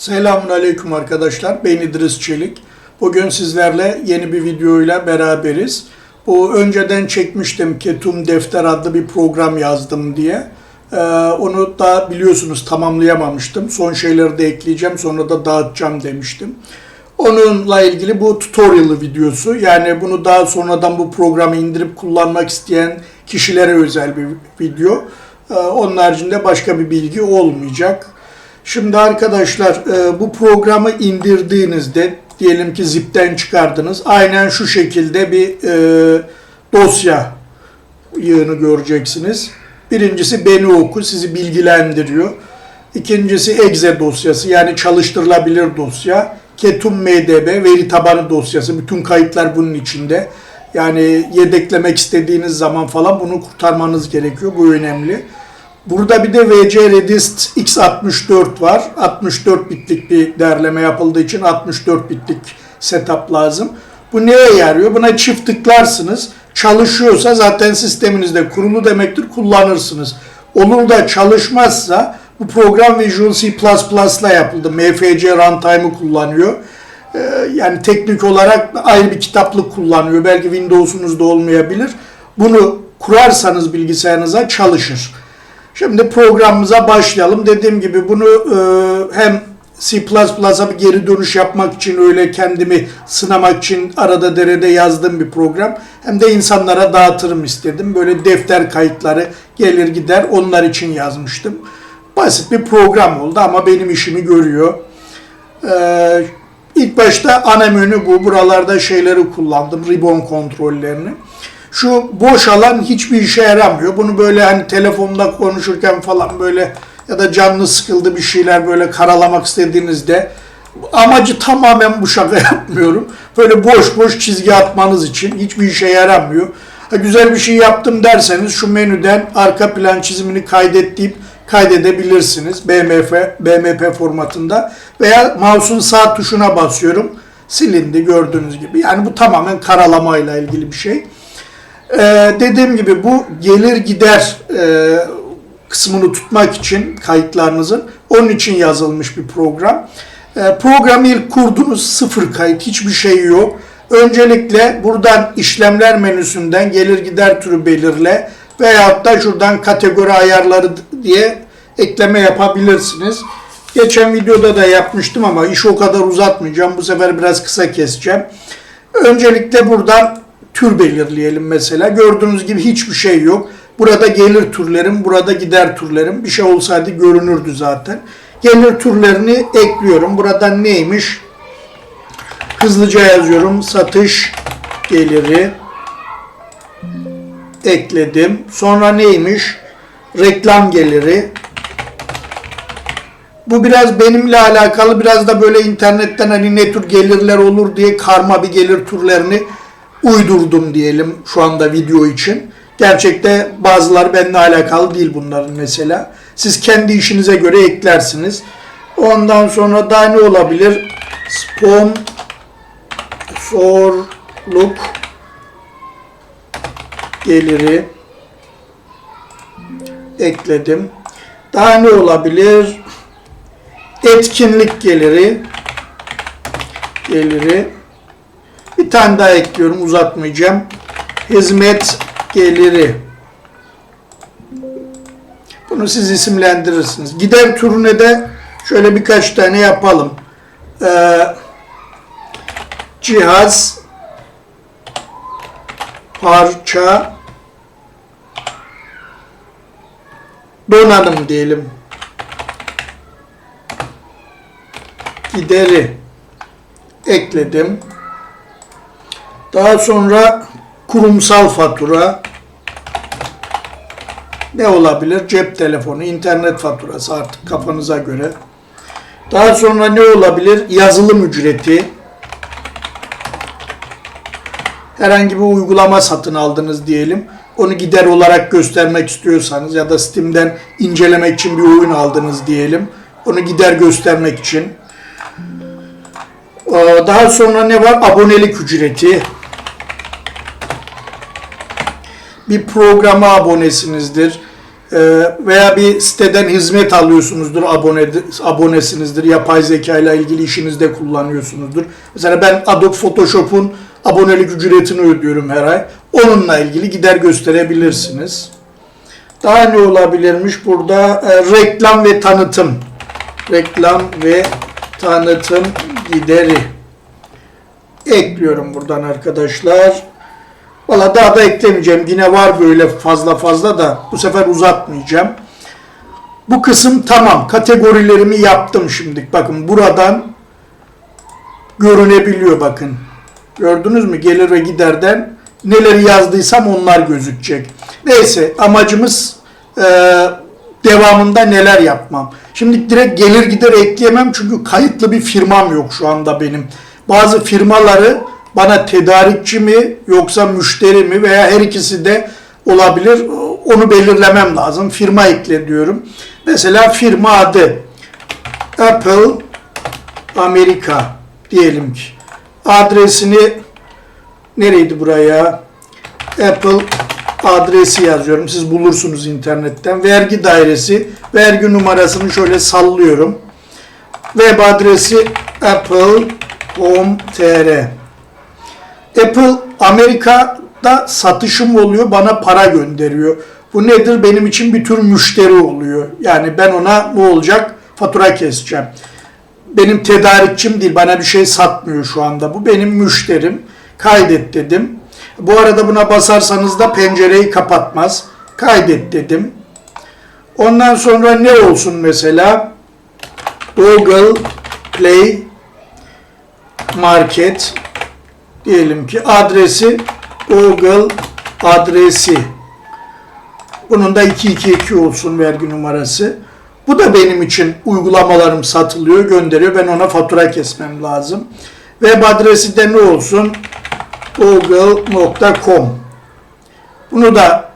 Selamun Aleyküm arkadaşlar. Ben İdris Çelik. Bugün sizlerle yeni bir videoyla beraberiz. Bu önceden çekmiştim Ketum Defter adlı bir program yazdım diye. Ee, onu da biliyorsunuz tamamlayamamıştım. Son şeyleri de ekleyeceğim sonra da dağıtacağım demiştim. Onunla ilgili bu tutorial videosu. Yani bunu daha sonradan bu programı indirip kullanmak isteyen kişilere özel bir video. Ee, onun haricinde başka bir bilgi olmayacak. Şimdi arkadaşlar e, bu programı indirdiğinizde diyelim ki zipten çıkardınız. Aynen şu şekilde bir e, dosya yığını göreceksiniz. Birincisi beni oku sizi bilgilendiriyor. İkincisi exe dosyası yani çalıştırılabilir dosya. Ketum MDB veri tabanı dosyası. Bütün kayıtlar bunun içinde. Yani yedeklemek istediğiniz zaman falan bunu kurtarmanız gerekiyor. Bu önemli. Burada bir de VC Redist X64 var. 64 bitlik bir derleme yapıldığı için 64 bitlik setup lazım. Bu neye yarıyor? Buna çift tıklarsınız. Çalışıyorsa zaten sisteminizde kurulu demektir. Kullanırsınız. Olur da çalışmazsa bu program Visual C++ ile yapıldı. MFC Runtime'ı kullanıyor. Ee, yani teknik olarak ayrı bir kitaplık kullanıyor. Belki Windows'unuzda olmayabilir. Bunu kurarsanız bilgisayarınıza çalışır. Şimdi programımıza başlayalım. Dediğim gibi bunu e, hem C++'a bir geri dönüş yapmak için öyle kendimi sınamak için arada derede yazdığım bir program. Hem de insanlara dağıtırım istedim. Böyle defter kayıtları gelir gider onlar için yazmıştım. Basit bir program oldu ama benim işimi görüyor. Ee, ilk başta ana menü bu. Buralarda şeyleri kullandım. Ribbon kontrollerini. Şu boş alan hiçbir işe yaramıyor. Bunu böyle hani telefonda konuşurken falan böyle ya da canlı sıkıldı bir şeyler böyle karalamak istediğinizde amacı tamamen bu şaka yapmıyorum. Böyle boş boş çizgi atmanız için hiçbir işe yaramıyor. Ha, güzel bir şey yaptım derseniz şu menüden arka plan çizimini kaydet deyip kaydedebilirsiniz. BMF, BMP formatında veya mouse'un sağ tuşuna basıyorum. Silindi gördüğünüz gibi. Yani bu tamamen karalamayla ilgili bir şey. Ee, dediğim gibi bu gelir gider e, kısmını tutmak için kayıtlarınızın onun için yazılmış bir program. E, programı ilk kurdunuz sıfır kayıt hiçbir şey yok. Öncelikle buradan işlemler menüsünden gelir gider türü belirle veyahut da şuradan kategori ayarları diye ekleme yapabilirsiniz. Geçen videoda da yapmıştım ama iş o kadar uzatmayacağım. Bu sefer biraz kısa keseceğim. Öncelikle buradan tür belirleyelim mesela. Gördüğünüz gibi hiçbir şey yok. Burada gelir türlerim, burada gider türlerim. Bir şey olsaydı görünürdü zaten. Gelir türlerini ekliyorum. Buradan neymiş? Hızlıca yazıyorum. Satış geliri ekledim. Sonra neymiş? Reklam geliri. Bu biraz benimle alakalı. Biraz da böyle internetten hani ne tür gelirler olur diye karma bir gelir türlerini uydurdum diyelim şu anda video için. Gerçekte bazıları benimle alakalı değil bunların mesela. Siz kendi işinize göre eklersiniz. Ondan sonra daha ne olabilir? Sponsorluk geliri ekledim. Daha ne olabilir? Etkinlik geliri geliri bir tane daha ekliyorum uzatmayacağım. Hizmet geliri. Bunu siz isimlendirirsiniz. Gider türüne de şöyle birkaç tane yapalım. Ee, cihaz, parça, donanım diyelim. Gideri ekledim. Daha sonra kurumsal fatura ne olabilir? Cep telefonu, internet faturası artık kafanıza göre. Daha sonra ne olabilir? Yazılım ücreti. Herhangi bir uygulama satın aldınız diyelim. Onu gider olarak göstermek istiyorsanız ya da Steam'den incelemek için bir oyun aldınız diyelim. Onu gider göstermek için. Ee, Daha sonra ne var? Abonelik ücreti. Bir programa abonesinizdir e, veya bir siteden hizmet alıyorsunuzdur, abone, abonesinizdir, yapay zeka ile ilgili işinizde kullanıyorsunuzdur. Mesela ben Adobe Photoshop'un abonelik ücretini ödüyorum her ay. Onunla ilgili gider gösterebilirsiniz. Daha ne olabilirmiş burada? E, reklam ve tanıtım. Reklam ve tanıtım gideri. Ekliyorum buradan arkadaşlar. Valla daha da eklemeyeceğim. Yine var böyle fazla fazla da bu sefer uzatmayacağım. Bu kısım tamam. Kategorilerimi yaptım şimdi. Bakın buradan görünebiliyor bakın. Gördünüz mü? Gelir ve giderden neleri yazdıysam onlar gözükecek. Neyse amacımız e, devamında neler yapmam. Şimdi direkt gelir gider ekleyemem çünkü kayıtlı bir firmam yok şu anda benim. Bazı firmaları bana tedarikçi mi yoksa müşteri mi veya her ikisi de olabilir. Onu belirlemem lazım. Firma ekle diyorum. Mesela firma adı Apple Amerika diyelim ki. Adresini nereydi buraya? Apple adresi yazıyorum. Siz bulursunuz internetten. Vergi dairesi, vergi numarasını şöyle sallıyorum. Web adresi apple.com.tr Apple Amerika'da satışım oluyor, bana para gönderiyor. Bu nedir? Benim için bir tür müşteri oluyor. Yani ben ona bu olacak fatura keseceğim. Benim tedarikçim değil, bana bir şey satmıyor şu anda. Bu benim müşterim. Kaydet dedim. Bu arada buna basarsanız da pencereyi kapatmaz. Kaydet dedim. Ondan sonra ne olsun mesela? Google Play Market diyelim ki adresi Google adresi. Bunun da 222 olsun vergi numarası. Bu da benim için uygulamalarım satılıyor, gönderiyor. Ben ona fatura kesmem lazım. Web adresi de ne olsun? google.com Bunu da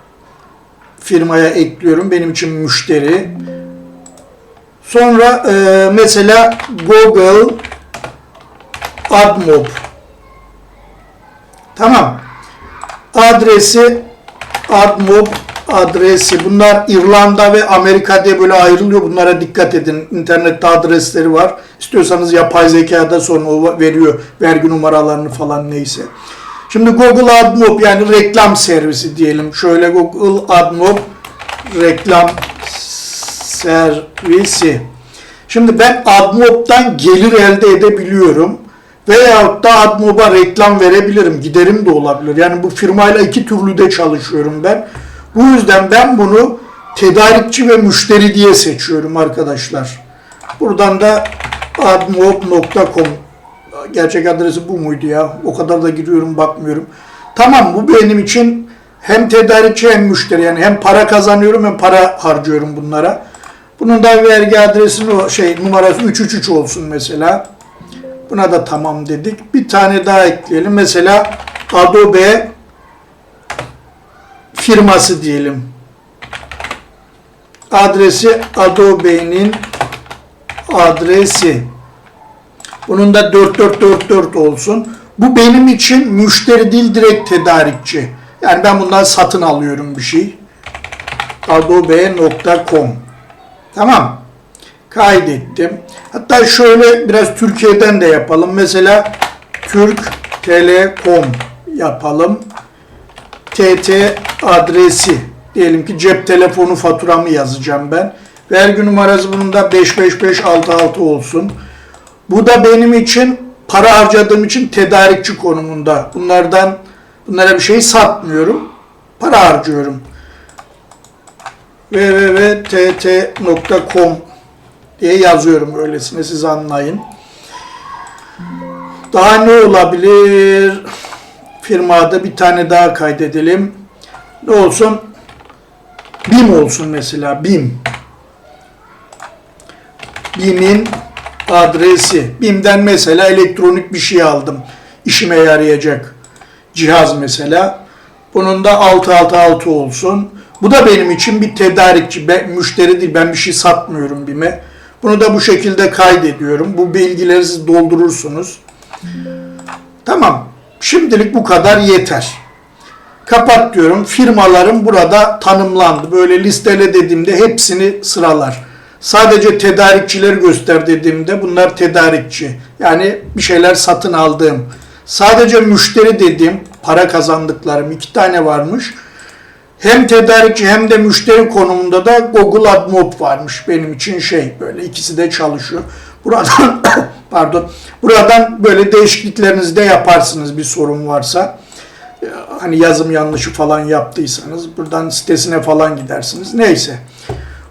firmaya ekliyorum. Benim için müşteri. Sonra e, mesela Google AdMob Tamam. Adresi AdMob adresi. Bunlar İrlanda ve Amerika diye böyle ayrılıyor. Bunlara dikkat edin. İnternette adresleri var. İstiyorsanız yapay zekada sonra o veriyor vergi numaralarını falan neyse. Şimdi Google AdMob yani reklam servisi diyelim. Şöyle Google AdMob reklam servisi. Şimdi ben AdMob'dan gelir elde edebiliyorum. Veyahut da AdMob'a reklam verebilirim. Giderim de olabilir. Yani bu firmayla iki türlü de çalışıyorum ben. Bu yüzden ben bunu tedarikçi ve müşteri diye seçiyorum arkadaşlar. Buradan da admob.com Gerçek adresi bu muydu ya? O kadar da giriyorum bakmıyorum. Tamam bu benim için hem tedarikçi hem müşteri. Yani hem para kazanıyorum hem para harcıyorum bunlara. Bunun da vergi adresini o şey numarası 333 olsun mesela. Buna da tamam dedik. Bir tane daha ekleyelim. Mesela Adobe firması diyelim. Adresi Adobe'nin adresi. Bunun da 4444 olsun. Bu benim için müşteri değil direkt tedarikçi. Yani ben bundan satın alıyorum bir şey. adobe.com Tamam. Kaydettim. Hatta şöyle biraz Türkiye'den de yapalım. Mesela Türk Telekom yapalım. TT adresi. Diyelim ki cep telefonu faturamı yazacağım ben. Vergi numarası bunun da 55566 olsun. Bu da benim için para harcadığım için tedarikçi konumunda. Bunlardan bunlara bir şey satmıyorum. Para harcıyorum. www.tt.com diye yazıyorum öylesine siz anlayın. Daha ne olabilir? Firmada bir tane daha kaydedelim. Ne olsun? BİM olsun mesela. BİM. BİM'in adresi. BİM'den mesela elektronik bir şey aldım. İşime yarayacak. Cihaz mesela. Bunun da 666 olsun. Bu da benim için bir tedarikçi, ben, müşteri değil. Ben bir şey satmıyorum BİM'e. Bunu da bu şekilde kaydediyorum. Bu bilgileri doldurursunuz. Tamam. Şimdilik bu kadar yeter. Kapat diyorum. Firmalarım burada tanımlandı. Böyle listele dediğimde hepsini sıralar. Sadece tedarikçileri göster dediğimde bunlar tedarikçi. Yani bir şeyler satın aldığım. Sadece müşteri dediğim para kazandıklarım iki tane varmış. Hem tedarikçi hem de müşteri konumunda da Google AdMob varmış benim için şey böyle ikisi de çalışıyor. Buradan pardon buradan böyle değişikliklerinizi de yaparsınız bir sorun varsa. Ee, Hani yazım yanlışı falan yaptıysanız buradan sitesine falan gidersiniz. Neyse.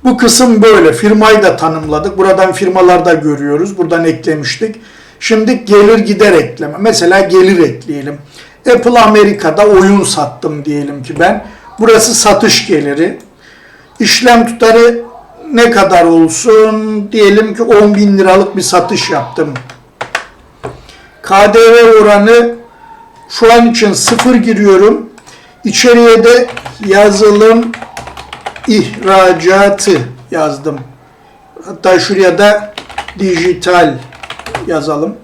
Bu kısım böyle. Firmayı da tanımladık. Buradan firmalar da görüyoruz. Buradan eklemiştik. Şimdi gelir gider ekleme. Mesela gelir ekleyelim. Apple Amerika'da oyun sattım diyelim ki ben. Burası satış geliri. İşlem tutarı ne kadar olsun? Diyelim ki 10 bin liralık bir satış yaptım. KDV oranı şu an için sıfır giriyorum. İçeriye de yazılım ihracatı yazdım. Hatta şuraya da dijital yazalım.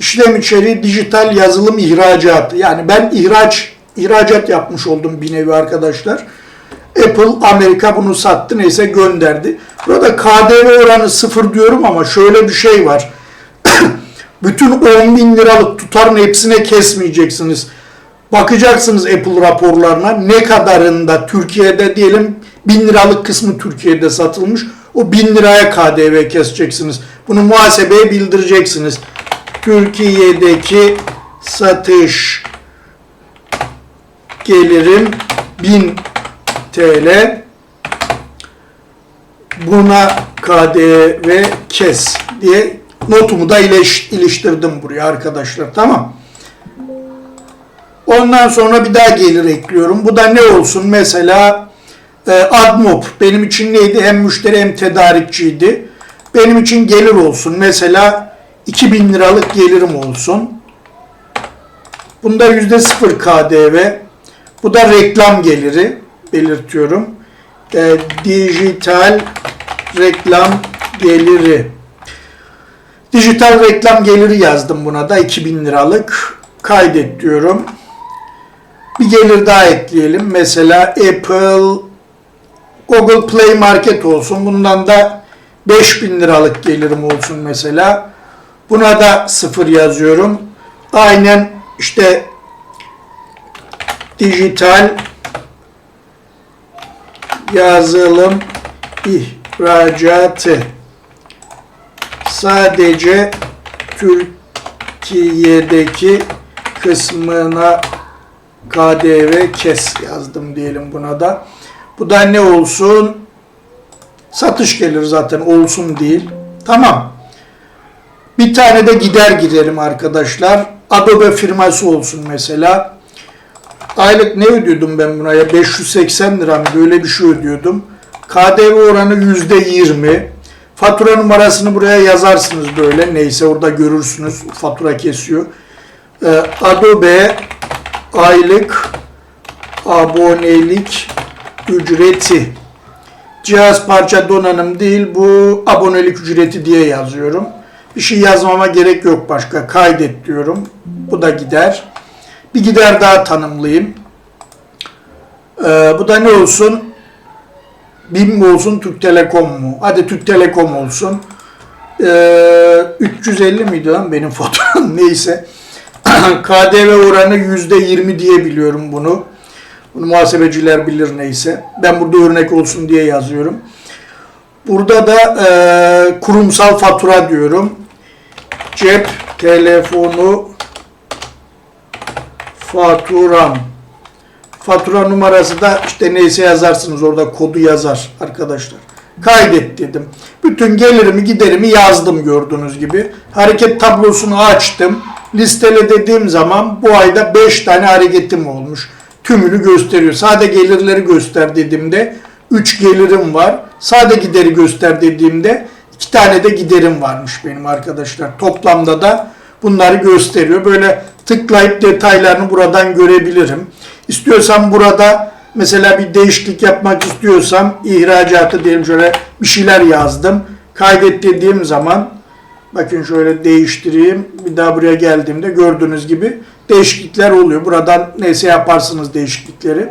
İşlem içeriği dijital yazılım ihracatı. Yani ben ihraç ihracat yapmış oldum bir nevi arkadaşlar. Apple Amerika bunu sattı neyse gönderdi. Burada KDV oranı sıfır diyorum ama şöyle bir şey var. Bütün 10 bin liralık tutarın hepsine kesmeyeceksiniz. Bakacaksınız Apple raporlarına ne kadarında Türkiye'de diyelim 1000 liralık kısmı Türkiye'de satılmış. O 1000 liraya KDV keseceksiniz. Bunu muhasebeye bildireceksiniz. Türkiye'deki satış gelirim 1000 TL. Buna KDV kes diye notumu da ileş, iliştirdim buraya arkadaşlar. Tamam. Ondan sonra bir daha gelir ekliyorum. Bu da ne olsun? Mesela e, AdMob benim için neydi? Hem müşteri hem tedarikçiydi. Benim için gelir olsun. Mesela 2000 liralık gelirim olsun. Bunda %0 KDV. Bu da reklam geliri belirtiyorum. E, dijital reklam geliri. Dijital reklam geliri yazdım buna da 2000 liralık. Kaydet diyorum. Bir gelir daha ekleyelim. Mesela Apple Google Play Market olsun. Bundan da 5000 liralık gelirim olsun mesela. Buna da sıfır yazıyorum. Aynen işte dijital yazılım ihracatı sadece Türkiye'deki kısmına KDV kes yazdım diyelim buna da. Bu da ne olsun? Satış gelir zaten olsun değil. Tamam. Bir tane de gider gidelim arkadaşlar. Adobe firması olsun mesela. Aylık ne ödüyordum ben buna ya? 580 lira mı? Böyle bir şey ödüyordum. KDV oranı %20. Fatura numarasını buraya yazarsınız böyle. Neyse orada görürsünüz. Fatura kesiyor. Ee, Adobe aylık abonelik ücreti. Cihaz parça donanım değil bu abonelik ücreti diye yazıyorum. Bir şey yazmama gerek yok başka. Kaydet diyorum. Bu da gider. Bir gider daha tanımlayayım. Ee, bu da ne olsun? BİM mi olsun, Türk Telekom mu? Hadi Türk Telekom olsun. Ee, 350 miydi lan benim faturam? Neyse. KDV oranı %20 diye biliyorum bunu. Bunu muhasebeciler bilir neyse. Ben burada örnek olsun diye yazıyorum. Burada da e, kurumsal fatura diyorum. Cep telefonu faturam. Fatura numarası da işte neyse yazarsınız orada kodu yazar arkadaşlar. Kaydet dedim. Bütün gelirimi giderimi yazdım gördüğünüz gibi. Hareket tablosunu açtım. Listele dediğim zaman bu ayda 5 tane hareketim olmuş. Tümünü gösteriyor. Sade gelirleri göster dediğimde 3 gelirim var. Sade gideri göster dediğimde 2 tane de giderim varmış benim arkadaşlar. Toplamda da bunları gösteriyor. Böyle tıklayıp detaylarını buradan görebilirim. İstiyorsam burada mesela bir değişiklik yapmak istiyorsam ihracatı diyelim şöyle bir şeyler yazdım. Kaydet dediğim zaman Bakın şöyle değiştireyim. Bir daha buraya geldiğimde gördüğünüz gibi değişiklikler oluyor. Buradan neyse yaparsınız değişiklikleri.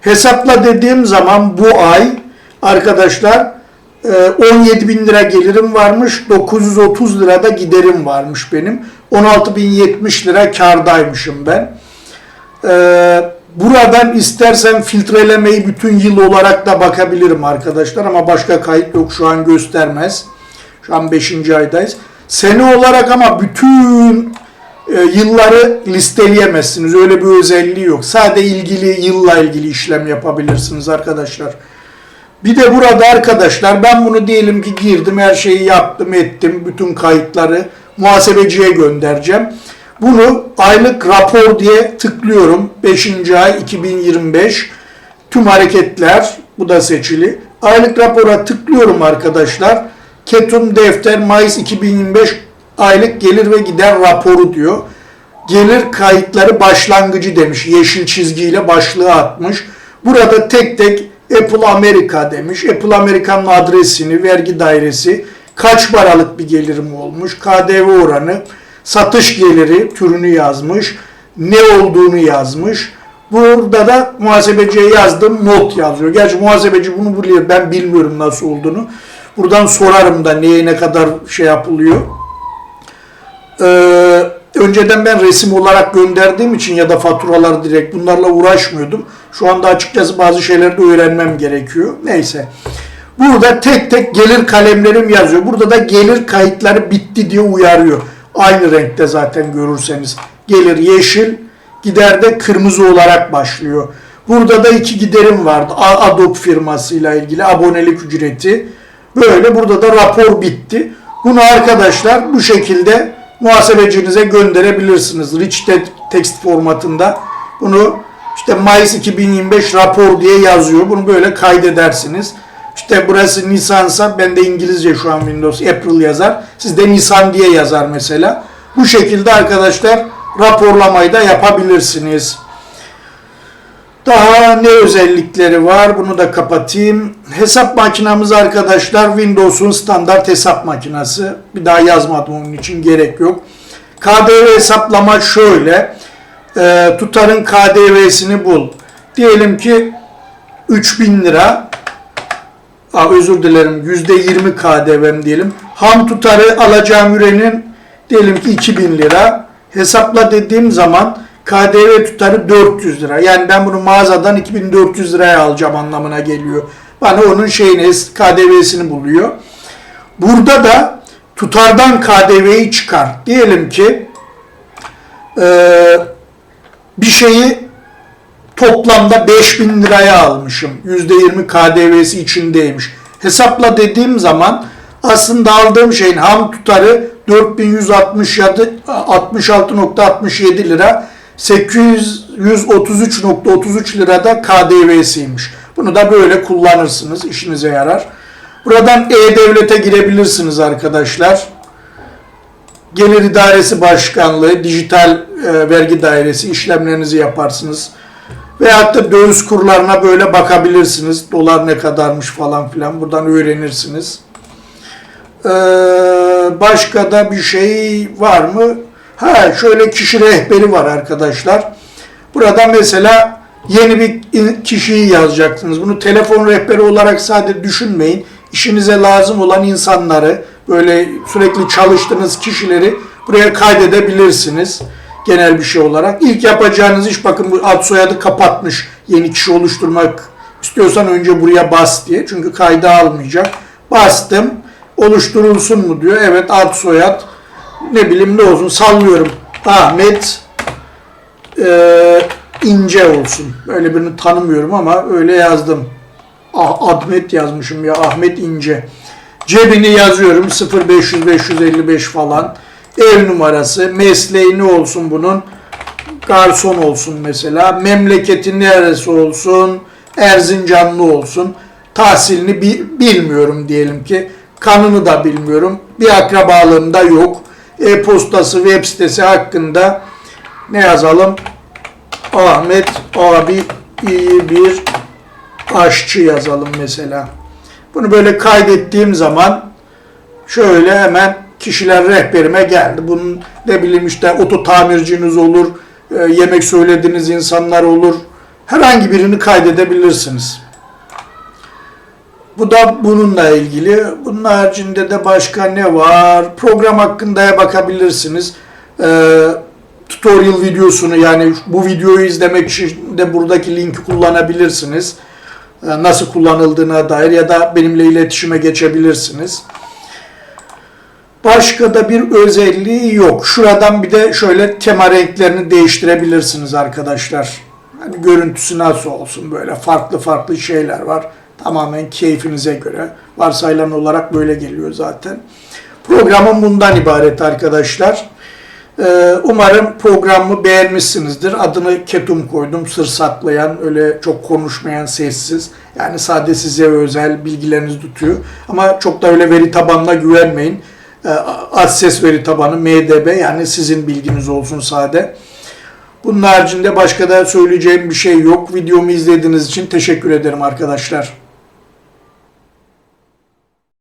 Hesapla dediğim zaman bu ay arkadaşlar 17 bin lira gelirim varmış. 930 lira da giderim varmış benim. 16.070 lira kardaymışım ben. Ee, buradan istersen filtrelemeyi bütün yıl olarak da bakabilirim arkadaşlar ama başka kayıt yok şu an göstermez. Şu an 5. aydayız. Sene olarak ama bütün e, yılları listeleyemezsiniz. Öyle bir özelliği yok. Sadece ilgili yılla ilgili işlem yapabilirsiniz arkadaşlar. Bir de burada arkadaşlar ben bunu diyelim ki girdim her şeyi yaptım ettim bütün kayıtları muhasebeciye göndereceğim. Bunu aylık rapor diye tıklıyorum. 5. ay 2025 tüm hareketler bu da seçili. Aylık rapora tıklıyorum arkadaşlar. Ketum defter Mayıs 2025 aylık gelir ve gider raporu diyor. Gelir kayıtları başlangıcı demiş. Yeşil çizgiyle başlığı atmış. Burada tek tek Apple Amerika demiş. Apple Amerika'nın adresini, vergi dairesi, kaç paralık bir gelirim olmuş, KDV oranı, satış geliri türünü yazmış, ne olduğunu yazmış. Burada da muhasebeciye yazdığım not yazıyor. Gerçi muhasebeci bunu biliyor. Ben bilmiyorum nasıl olduğunu. Buradan sorarım da neye ne kadar şey yapılıyor. Ee, önceden ben resim olarak gönderdiğim için ya da faturalar direkt bunlarla uğraşmıyordum. Şu anda açıkçası bazı şeyleri de öğrenmem gerekiyor. Neyse. Burada tek tek gelir kalemlerim yazıyor. Burada da gelir kayıtları bitti diye uyarıyor. Aynı renkte zaten görürseniz. Gelir yeşil, gider de kırmızı olarak başlıyor. Burada da iki giderim vardı. Adobe firmasıyla ilgili abonelik ücreti. Böyle burada da rapor bitti. Bunu arkadaşlar bu şekilde muhasebecinize gönderebilirsiniz. Rich te- text formatında. Bunu işte Mayıs 2025 rapor diye yazıyor. Bunu böyle kaydedersiniz. İşte burası Nisan'sa ben de İngilizce şu an Windows April yazar. Siz de Nisan diye yazar mesela. Bu şekilde arkadaşlar raporlamayı da yapabilirsiniz. Daha ne özellikleri var? Bunu da kapatayım. Hesap makinamız arkadaşlar Windows'un standart hesap makinesi. Bir daha yazmadım onun için gerek yok. KDV hesaplama şöyle. Ee, tutarın KDV'sini bul. Diyelim ki 3000 lira. Aa, özür dilerim. %20 KDV'm diyelim. Ham tutarı alacağım ürenin diyelim ki 2000 lira. Hesapla dediğim zaman KDV tutarı 400 lira. Yani ben bunu mağazadan 2400 liraya alacağım anlamına geliyor. Bana onun şeyini, KDV'sini buluyor. Burada da tutardan KDV'yi çıkar. Diyelim ki eee, bir şeyi toplamda 5000 liraya almışım. %20 KDV'si içindeymiş. Hesapla dediğim zaman aslında aldığım şeyin ham tutarı 4167 66.67 lira 833.33 lirada KDV'siymiş. Bunu da böyle kullanırsınız. işinize yarar. Buradan E-Devlet'e girebilirsiniz arkadaşlar. Gelir İdaresi Başkanlığı, Dijital e, Vergi Dairesi işlemlerinizi yaparsınız. Veyahut da döviz kurlarına böyle bakabilirsiniz. Dolar ne kadarmış falan filan. Buradan öğrenirsiniz. Ee, başka da bir şey var mı? Ha şöyle kişi rehberi var arkadaşlar. Burada mesela yeni bir kişiyi yazacaksınız. Bunu telefon rehberi olarak sadece düşünmeyin. İşinize lazım olan insanları, böyle sürekli çalıştığınız kişileri buraya kaydedebilirsiniz. Genel bir şey olarak. İlk yapacağınız iş bakın bu ad soyadı kapatmış. Yeni kişi oluşturmak istiyorsan önce buraya bas diye. Çünkü kayda almayacak. Bastım. Oluşturulsun mu diyor. Evet ad soyad ne bileyim ne olsun sallıyorum. Ahmet eee, İnce olsun. Böyle birini tanımıyorum ama öyle yazdım. Ah, Ahmet yazmışım ya Ahmet İnce. Cebini yazıyorum 0500 555 falan. Ev numarası, mesleği ne olsun bunun? Garson olsun mesela. Memleketi neresi olsun? Erzincanlı olsun. Tahsilini bi- bilmiyorum diyelim ki. Kanını da bilmiyorum. Bir akrabalığım da yok. E-postası, web sitesi hakkında ne yazalım? Ahmet abi iyi bir aşçı yazalım mesela. Bunu böyle kaydettiğim zaman şöyle hemen kişiler rehberime geldi. Bunun ne bileyim işte oto tamirciniz olur, e, yemek söylediğiniz insanlar olur. Herhangi birini kaydedebilirsiniz. Bu da bununla ilgili. Bunun haricinde de başka ne var? Program hakkında bakabilirsiniz. Ee, tutorial videosunu yani bu videoyu izlemek için de buradaki linki kullanabilirsiniz. Ee, nasıl kullanıldığına dair ya da benimle iletişime geçebilirsiniz. Başka da bir özelliği yok. Şuradan bir de şöyle tema renklerini değiştirebilirsiniz arkadaşlar. Hani görüntüsü nasıl olsun böyle farklı farklı şeyler var. Tamamen keyfinize göre. Varsayılan olarak böyle geliyor zaten. Programım bundan ibaret arkadaşlar. Ee, Umarım programı beğenmişsinizdir. Adını Ketum koydum. Sır saklayan, öyle çok konuşmayan, sessiz. Yani sadece size özel bilgilerinizi tutuyor. Ama çok da öyle veri tabanına güvenmeyin. Ee, Az ses veri tabanı MDB yani sizin bilginiz olsun sade. Bunun haricinde başka da söyleyeceğim bir şey yok. Videomu izlediğiniz için teşekkür ederim arkadaşlar.